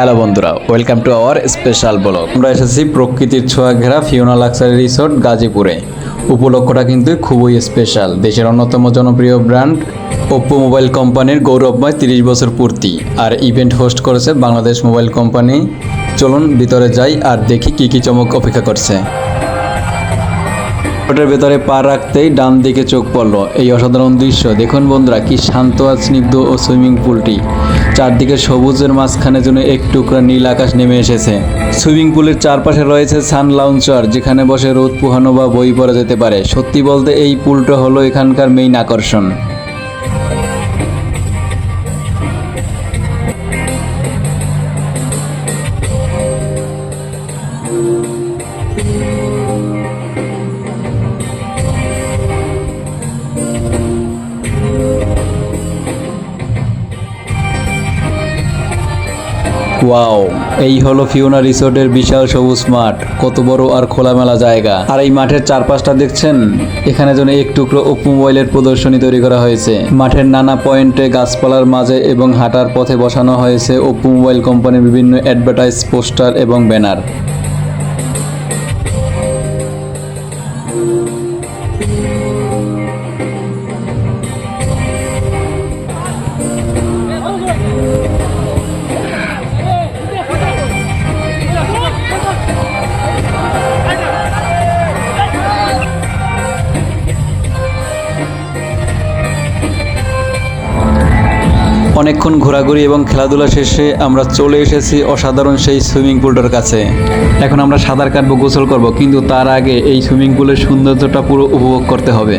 Hello বন্ধুরা welcome to our special blog আমরা এসেছি প্রকৃতির ছোঁয়া ঘেরা ফিওনা লাক্সারি রিসোর্ট গাজীপুরে। উপলক্ষটা কিন্তু খুবই স্পেশাল দেশের অন্যতম জনপ্রিয় ব্র্যান্ড ওপ্পো মোবাইল কোম্পানির গৌরবময় তিরিশ বছর পূর্তি। আর ইভেন্ট হোস্ট করেছে বাংলাদেশ মোবাইল কোম্পানি চলুন ভিতরে যাই আর দেখি কি কি চমক অপেক্ষা করছে। রিসোর্টের ভেতরে পা রাখতেই ডান দিকে চোখ পড়ল। এই অসাধারণ দৃশ্য, দেখুন বন্ধুরা, কি শান্ত আর স্নিগ্ধ ও সুইমিং পুলটি। চারদিকে সবুজের মাঝখানে যেন এক টুকরা নীল আকাশ নেমে এসেছে। সুইমিং পুলের চারপাশে রয়েছে সান লাউঞ্চার, যেখানে বসে রোদ পোহানো বা বই পড়া যেতে পারে। সত্যি বলতে, এই পুলটা হলো এখানকার মেইন আকর্ষণ। ওয়াও, এই হলো ফিওনা রিসোর্টের বিশাল সবুজ মাঠ, কত বড় আর খোলামেলা জায়গা। আর এই মাঠের চারপাশটা দেখছেন? এখানে যেন এক টুকরো ওপো মোবাইলের প্রদর্শনী তৈরি করা হয়েছে। মাঠের নানা পয়েন্টে গাছপালার মাঝে এবং হাঁটার পথে বসানো হয়েছে ওপো মোবাইল কোম্পানির বিভিন্ন অ্যাডভার্টাইজ পোস্টার এবং ব্যানার। অনেকক্ষণ ঘোরাঘুরি এবং খেলাধুলা শেষে আমরা চলে এসেছি অসাধারণ সেই সুইমিং পুলটার কাছে। এখন আমরা সাঁতার কাটবো, গোসল করব, কিন্তু তার আগে এই সুইমিং পুলের সৌন্দর্যটা পুরো উপভোগ করতে হবে।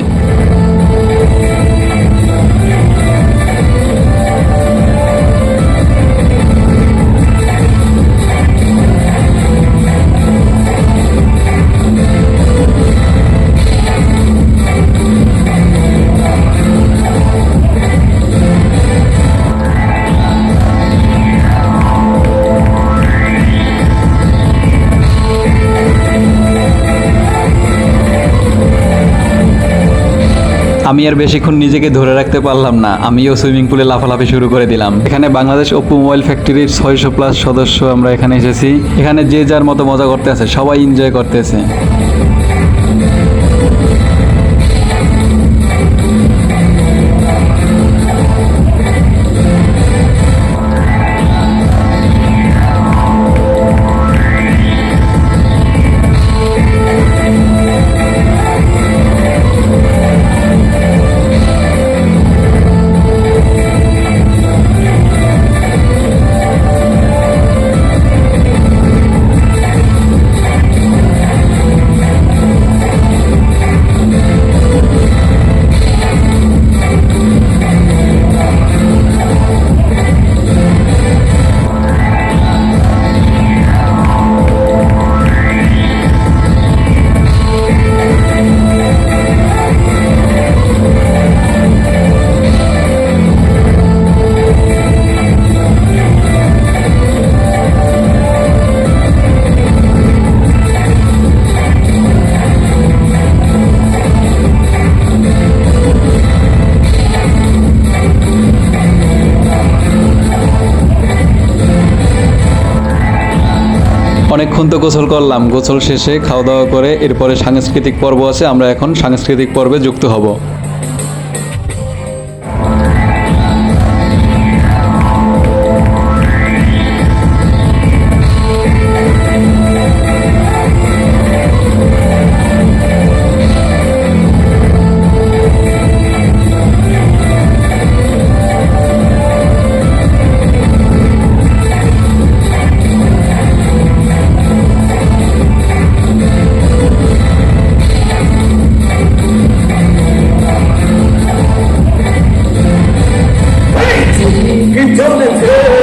আমি আর বেশিক্ষণ নিজেকে ধরে রাখতে পারলাম না। আমিও সুইমিং পুলে লাফালাফি শুরু করে দিলাম। এখানে বাংলাদেশ ওপো মোবাইল ফ্যাক্টরির ছয়শো প্লাস সদস্য আমরা এখানে এসেছি। এখানে যে যার মতো মজা করতে আছে, সবাই এনজয় করতেছে। অনেকক্ষণ তো গোসল করলাম। গোসল শেষে খাওয়া দাওয়া করে এরপরে সাংস্কৃতিক পর্ব আছে, আমরা এখন সাংস্কৃতিক পর্বে যুক্ত হব। Amen.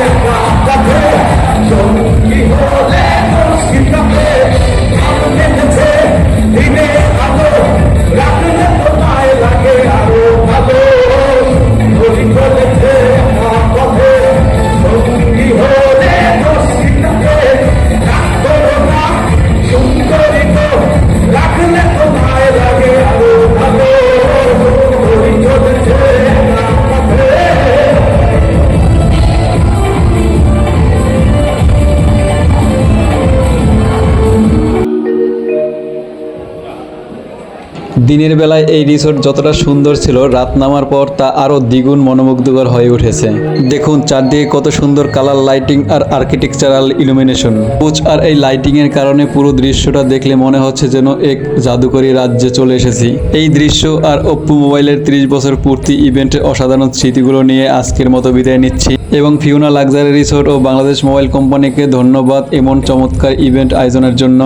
দিনের বেলায় এই রিসোর্ট যতটা সুন্দর ছিল, রাত নামার পর তা আরও দ্বিগুণ মনোমুগ্ধকর হয়ে উঠেছে। দেখুন চারদিকে কত সুন্দর কালার লাইটিং আর আর্কিটেকচারাল ইলুমিনেশন কোচ আর এই লাইটিং এর কারণে পুরো দৃশ্যটা দেখলে মনে হচ্ছে যেন এক জাদুকরী রাজ্যে চলে এসেছি। এই দৃশ্য আর ওপ্পো মোবাইলের 30 বছর পূর্তি ইভেন্টের অসাধারণ স্মৃতিগুলো নিয়ে আজকের মতো বিদায় নিচ্ছি। এবং ফিউনা লাক্সারি রিসোর্ট ও বাংলাদেশ মোবাইল কোম্পানিকে ধন্যবাদ এমন চমৎকার ইভেন্ট আয়োজনের জন্য।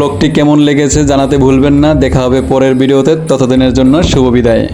ব্লগটি কেমন লেগেছে জানাতে ভুলবেন না। দেখা হবে পরের ভিডিওতে। ততদিনের জন্য শুভ বিদায়।